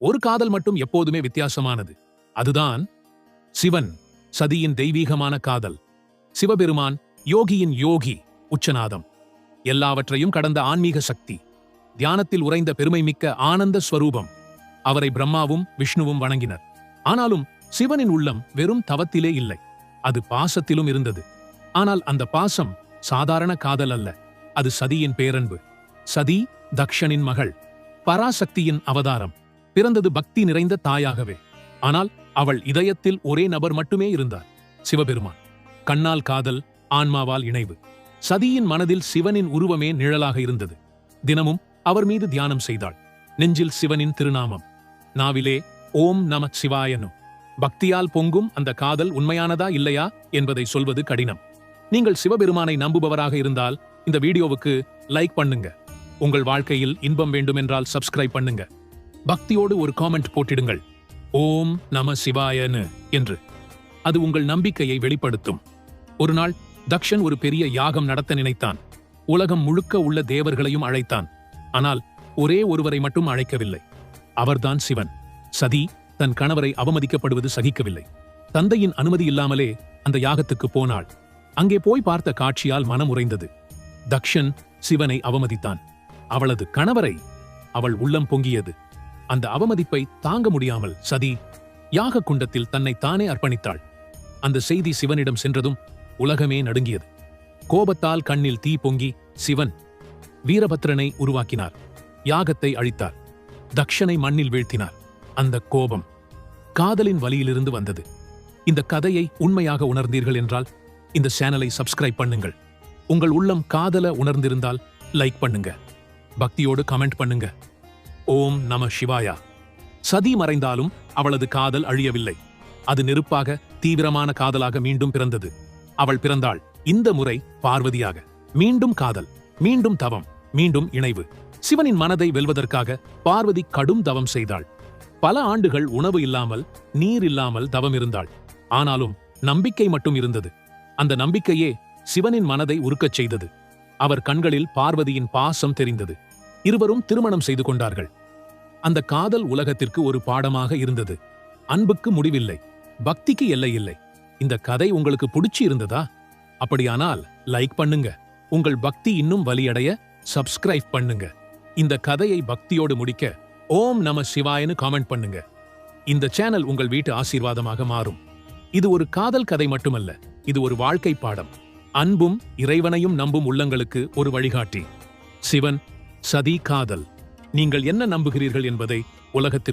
ஒரு காதல் மட்டும் எப்போதுமே வித்தியாசமானது. அதுதான் சிவன் சதியின் தெய்வீகமான காதல். சிவபெருமான் யோகியின் யோகி உச்சநாதம். எல்லாவற்றையும் கடந்த ஆன்மீக சக்தி. தியானத்தில் உறைந்த பெருமைமிக்க ஆனந்த ஸ்வரூபம். அவரை பிரம்மாவும் விஷ்ணுவும் வணங்கினர். ஆனாலும் சிவனின் உள்ளம் வெறும் தவத்திலே இல்லை. அது பாசத்திலும் இருந்தது. ஆனால் அந்த பாசம் சாதாரண காதல் அல்ல. அது சதியின் பேரன்பு. சதி தக்ஷனின் மகள். பராசக்தியின் அவதாரம். பிறந்தது பக்தி நிறைந்த தாயாகவே. ஆனால் அவள் இதயத்தில் ஒரே நபர் மட்டுமே இருந்தார் சிவபெருமான். கண்ணால் காதல் ஆன்மாவால் இணைவு. சதியின் மனதில் சிவனின் உருவமே நிழலாக இருந்தது. தினமும் அவர் மீது தியானம் செய்தாள். நெஞ்சில் சிவனின் திருநாமம். நாவிலே ஓம் நம சிவாயனு பக்தியால் பொங்கும் அந்த காதல் உண்மையானதா இல்லையா என்பதை சொல்வது கடினம். நீங்கள் சிவபெருமானை நம்புபவராக இருந்தால் இந்த வீடியோவுக்கு லைக் பண்ணுங்க. உங்கள் வாழ்க்கையில் இன்பம் வேண்டுமென்றால் சப்ஸ்கிரைப் பண்ணுங்க. பக்தியோடு ஒரு காமெண்ட் போட்டிடுங்கள். ஓம் நம சிவாயனு என்று. அது உங்கள் நம்பிக்கையை வெளிப்படுத்தும். ஒரு நாள் தக்ஷன் ஒரு பெரிய யாகம் நடத்த நினைத்தான். உலகம் முழுக்க உள்ள தேவர்களையும் அழைத்தான். ஆனால் ஒரே ஒருவரை மட்டும் அழைக்கவில்லை. அவர்தான் சிவன். சதி தன் கணவரை அவமதிக்கப்படுவது சகிக்கவில்லை. தந்தையின் அனுமதி இல்லாமலே அந்த யாகத்துக்கு போனாள். அங்கே போய் பார்த்த காட்சியால் மனம் உறைந்தது. தக்ஷன் சிவனை அவமதித்தான். அவளது கணவரை அவள் உள்ளம் பொங்கியது. அந்த அவமதிப்பை தாங்க முடியாமல் சதி யாக குண்டத்தில் தன்னை தானே அர்ப்பணித்தாள். அந்த செய்தி சிவனிடம் சென்றதும் உலகமே நடுங்கியது. கோபத்தால் கண்ணில் தீ பொங்கி சிவன் வீரபத்ரனை உருவாக்கினார். யாகத்தை அழித்தார். தக்ஷனை மண்ணில் வீழ்த்தினார். அந்த கோபம் காதலின் வழியிலிருந்து வந்தது. இந்த கதையை உண்மையாக உணர்ந்தீர்கள் என்றால் இந்த சேனலை சப்ஸ்கிரைப் பண்ணுங்கள். உங்கள் உள்ளம் காதல உணர்ந்திருந்தால் லைக் பண்ணுங்க. பக்தியோடு கமெண்ட் பண்ணுங்க. ஓம் நம சிவாயா. சதி மறைந்தாலும் அவளது காதல் அழியவில்லை. அது நெருப்பாக தீவிரமான காதலாக மீண்டும் பிறந்தது. அவள் பிறந்தாள் இந்த முறை பார்வதியாக. மீண்டும் காதல் மீண்டும் தவம் மீண்டும் இணைவு. சிவனின் மனதை வெல்வதற்காக பார்வதி கடும் தவம் செய்தாள். பல ஆண்டுகள் உணவு இல்லாமல் நீர் இல்லாமல் தவம் இருந்தாள். ஆனாலும் நம்பிக்கை மட்டும் இருந்தது. அந்த நம்பிக்கையே சிவனின் மனதை உருக்கச் செய்தது. அவர் கண்களில் பார்வதியின் பாசம் தெரிந்தது. இருவரும் திருமணம் செய்து கொண்டார்கள். அந்த காதல் உலகத்திற்கு ஒரு பாடமாக இருந்தது. அன்புக்கு முடிவில்லை பக்திக்கு எல்லை இல்லை. இந்த கதை உங்களுக்கு பிடிச்சி இருந்ததா? அப்படியானால் லைக் பண்ணுங்க. உங்கள் பக்தி இன்னும் வலியடைய சப்ஸ்கிரைப் பண்ணுங்க. இந்த கதையை பக்தியோடு முடிக்க ஓம் நம சிவாயன்னு காமெண்ட் பண்ணுங்க. இந்த சேனல் உங்கள் வீட்டு ஆசீர்வாதமாக மாறும். இது ஒரு காதல் கதை மட்டுமல்ல இது ஒரு வாழ்க்கை பாடம். அன்பும் இறைவனையும் நம்பும் உள்ளங்களுக்கு ஒரு வழிகாட்டி. சிவன் சதி காதல். நீங்கள் என்ன நம்புகிறீர்கள் என்பதை உலகத்திற்கு